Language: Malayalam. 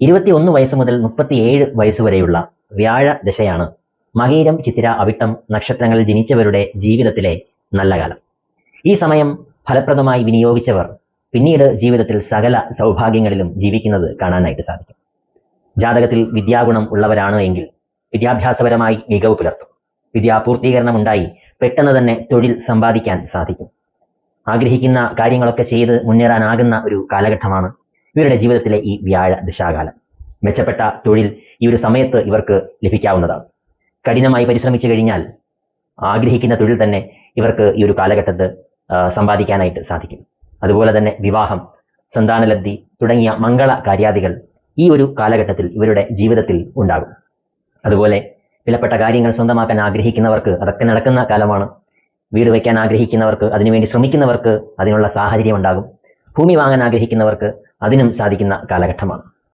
ഇരുപത്തിയൊന്ന് വയസ്സ് മുതൽ മുപ്പത്തിയേഴ് വയസ്സുവരെയുള്ള വ്യാഴ ദശയാണ് മകീരം ചിത്തിര അവിട്ടം നക്ഷത്രങ്ങളിൽ ജനിച്ചവരുടെ ജീവിതത്തിലെ നല്ല കാലം. ഈ സമയം ഫലപ്രദമായി വിനിയോഗിച്ചവർ പിന്നീട് ജീവിതത്തിൽ സകല സൗഭാഗ്യങ്ങളിലും ജീവിക്കുന്നത് കാണാനായിട്ട് സാധിക്കും. ജാതകത്തിൽ വിദ്യാഗുണം ഉള്ളവരാണ് എങ്കിൽ വിദ്യാഭ്യാസപരമായി മികവ് പുലർത്തും. വിദ്യാപൂർത്തീകരണം ഉണ്ടായി പെട്ടെന്ന് തന്നെ തൊഴിൽ സമ്പാദിക്കാൻ സാധിക്കും. ആഗ്രഹിക്കുന്ന കാര്യങ്ങളൊക്കെ ചെയ്ത് മുന്നേറാനാകുന്ന ഒരു കാലഘട്ടമാണ് ഇവരുടെ ജീവിതത്തിലെ ഈ വ്യാഴ ദിശാകാലം. മെച്ചപ്പെട്ട തൊഴിൽ ഈ ഒരു സമയത്ത് ഇവർക്ക് ലഭിക്കാവുന്നതാണ്. കഠിനമായി പരിശ്രമിച്ചു കഴിഞ്ഞാൽ ആഗ്രഹിക്കുന്ന തൊഴിൽ തന്നെ ഇവർക്ക് ഈ ഒരു കാലഘട്ടത്ത് സമ്പാദിക്കാനായിട്ട് സാധിക്കും. അതുപോലെ തന്നെ വിവാഹം സന്താനലബ്ധി തുടങ്ങിയ മംഗള കാര്യാദികൾ ഈ ഒരു കാലഘട്ടത്തിൽ ഇവരുടെ ജീവിതത്തിൽ ഉണ്ടാകും. അതുപോലെ വിലപ്പെട്ട കാര്യങ്ങൾ സ്വന്തമാക്കാൻ ആഗ്രഹിക്കുന്നവർക്ക് അതൊക്കെ നടക്കുന്ന കാലമാണ്. വീട് വയ്ക്കാൻ ആഗ്രഹിക്കുന്നവർക്ക് അതിനുവേണ്ടി ശ്രമിക്കുന്നവർക്ക് അതിനുള്ള സാഹചര്യം ഉണ്ടാകും. ഭൂമി വാങ്ങാൻ ആഗ്രഹിക്കുന്നവർക്ക് അതിനും സാധിക്കുന്ന കാലഘട്ടമാണ്.